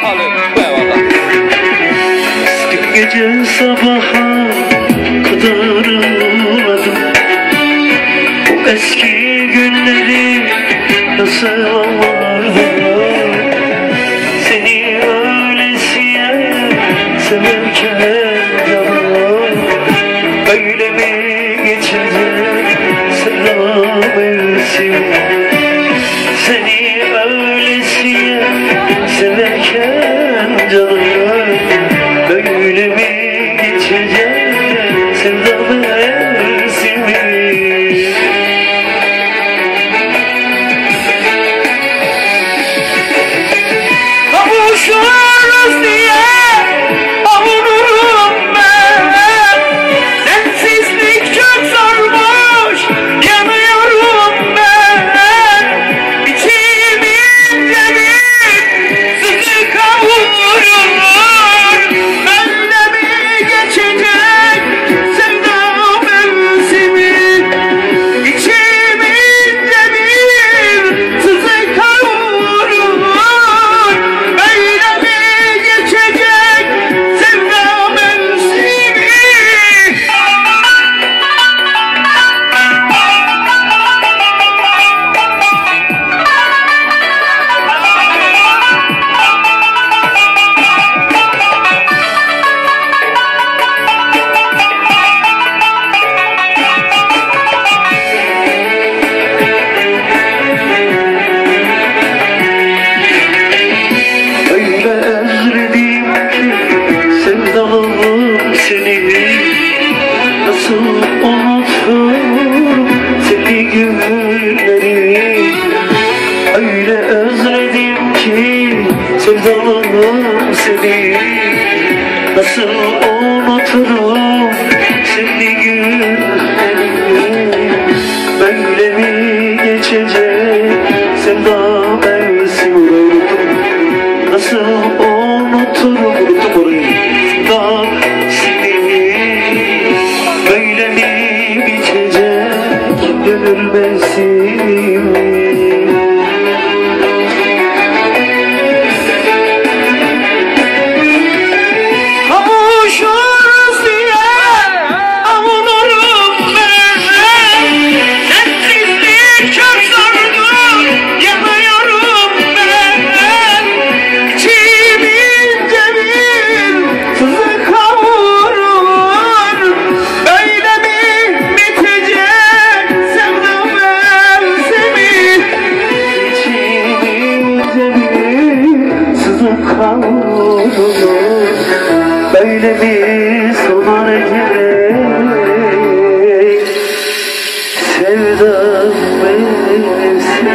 çalın. Eyvallah. Sabaha kadar ağladım. Bu eski günleri nasıl anlardım? Severken canım Böyle mi geçecek sevda sevdalım seni? Nasıl unuturum seni günleri Böyle mi geçecek sevda mevsimi Nasıl unuturum? Unuttum orayı. Da seni Böyle mi bitecek gönül Böyle mi sonar gerek sevda mevsimi